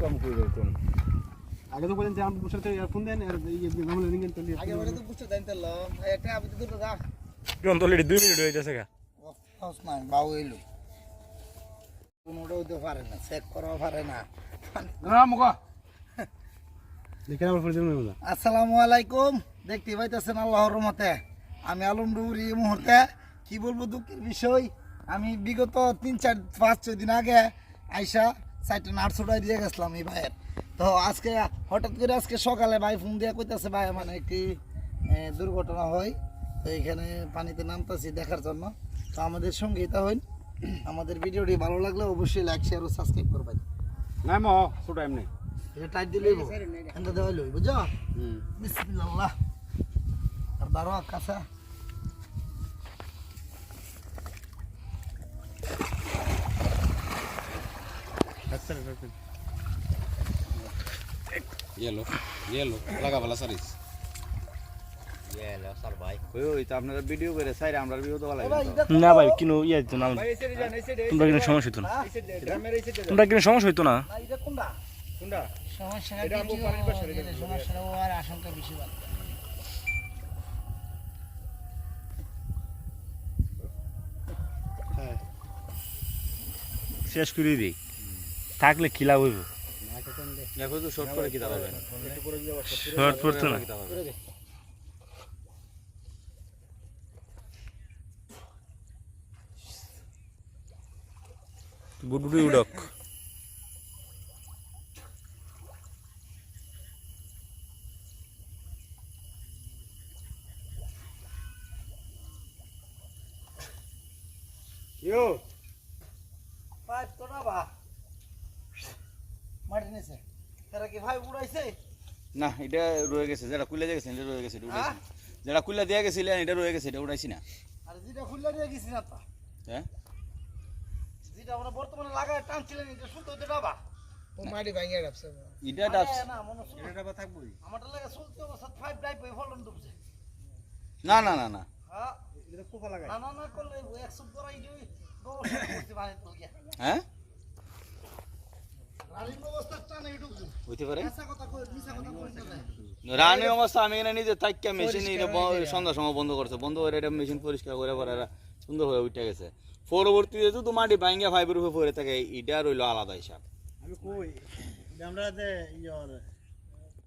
কম করবে কোন আগে তো বলেন যে আমি বসে ফোন দেন আর এই যে তো আগে বলে তো বুঝতে দেন তেল এটা আমি তো দুটো কোন তো দুই মিনিট হইতেছে গা। ফাস নাই বাউ এলো। পারে না চেক করা পারে না। না মুখা। দেখেন আমার দেবেন না। আসসালামু আলাইকুম। দেখতে পাইতেছেন আল্লাহর রহমতে। আমি আলম ডুবুরি এই মুহূর্তে। কি বলব দুঃখের বিষয়? আমি বিগত তিন চার পাঁচ ছয় দিন আগে আইসা চারটে নার্সোটাই দিয়ে গেছিলাম এই ভাইয়ের। তো আজকে হঠাৎ করে আজকে সকালে ভাই ফোন দিয়ে কইতাছে ভাই মানে একটি দুর্ঘটনা হয় তো এখানে পানিতে নামতাছি দেখার জন্য। তো আমাদের সঙ্গে এটা হইন আমাদের ভিডিওটি ভালো লাগলে অবশ্যই লাইক শেয়ার ও সাবস্ক্রাইব করবেন। না ম ছোট এমনি। এটা টাইট দিলেই এখানটা দেওয়া লই বুঝছ? হুম। বিসমিল্লাহ। আর দাঁড়ো কাছে ইয়েলো ইয়েলো লাগা ভালো সারিস ওই ওই তো আপনারা ভিডিও করে সাইড আমরা ভিডিও তো ভালো না ভাই কিনো ইয়ে হইতো না। তোমরা কিনো সমস্যা হইতো না। তোমরা কিনো সমস্যা হইতো না। না এটা কোনটা? কোনটা? সমস্যা এটা আবু পানির পাশে রেখে দিবো। সমস্যা হওয়ার আশঙ্কা বেশি বাড়ে। শেষ করে দিই। থাকলে খিলা হইব দেখো তো শর্ট করে কি দাঁড়াবে? শর্ট পড়তো না। উডক। বা। মাটি নিছে। তারা কি ভাই উড়াইছে? না এটা রয়ে গেছে যেটা কুলে দিয়ে গেছে এটা রয়ে গেছে এটা উঠাইছি না। যেটা কুলে দিয়ে গেছিলেন এটা রয়ে গেছে এটা উঠাইছি না। আর যেটা খুললে দিয়ে গেছি না তা। হ্যাঁ? যেটা আমরা বর্তমানে লাগায় টানছিলেন এটা শুনতে হতে ডাবা ও মাটি ভাঙিয়ে রাখছে এটা ডাব না মনে এটা বা থাকবই। আমারটা লাগে চলতে অবস্থা ফাইভ ডাইপ হয়ে ফলন ডুবছে। না না না না। হ্যাঁ? এটা কোপা লাগাই না না না করলে একশো দরাই দিই হ্যাঁ রানিং অবস্থা টানে ডুবছে হইতে পারে মিছা কথা কই মিছা কথা কই না রানি অবস্থা আমি এখানে নিজে থাকি মেশিন সন্ধ্যার সময় বন্ধ করছে। বন্ধ করে এটা মেশিন পরিষ্কার করে পরে সুন্দর হয়ে উঠে গেছে। পরবর্তীতে তো মাটি ভাঙ্গা ফাইবার উপরে পড়ে থাকে এটা রইল আলাদা হিসাব। আমি কই আমরা যে ইয়র